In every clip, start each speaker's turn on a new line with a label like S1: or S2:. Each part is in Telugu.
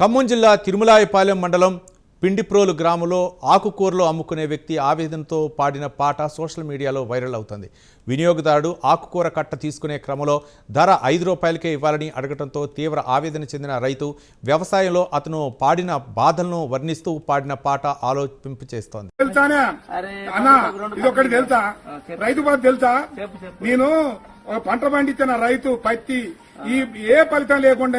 S1: ఖమ్మం జిల్లా తిరుమలాయపాలెం మండలం పిండిప్రోలు గ్రామంలో ఆకుకూరలు అమ్ముకునే వ్యక్తి ఆవేదనతో పాడిన పాట సోషల్ మీడియాలో వైరల్ అవుతుంది. వినియోగదారుడు ఆకుకూర కట్ట తీసుకునే క్రమంలో ధర ఐదు రూపాయలకే ఇవ్వాలని అడగడంతో తీవ్ర ఆవేదన చెందిన రైతు వ్యవసాయంలో అతను పాడిన బాధలను వర్ణిస్తూ పాడిన పాట ఆలోచింపు చేస్తోంది.
S2: తెలుసా. రైతు బాధ తెలుసా. నేను పంట పండించిన రైతు పత్తి ఈ ఏ ఫలితం లేకుండా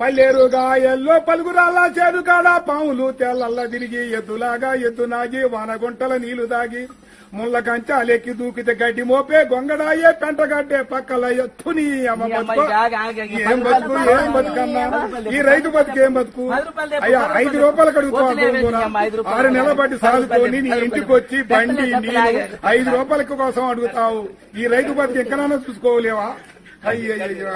S2: పల్లెరుగా ఎల్లో పలుగురాల చేదు కాడ పాములు తెల్లల్ల తిరిగి ఎద్దులాగా ఎద్దు నాగి వానగుంటల నీళ్ళు దాగి ముళ్ళ కంచాలెక్కి దూకితే గడ్డి మోపే గొంగడాయే పెంటగడ్డే పక్కల ఎత్తుని అమ్మ బతుకు. ఏం బతుకు ఏం బతుకన్నా ఈ రైతు బతుకు ఏం బతుకు? అయ్యా ఐదు
S3: రూపాయలు
S2: కడుగుతావు ఆరు నెలల బట్టి సాగుతోని నీ ఇంటికి వచ్చి బండి ఐదు రూపాయల కోసం అడుగుతావు. ఈ రైతు బతుకు ఎక్కడైనా చూసుకోలేవా? అయ్యయ్యా.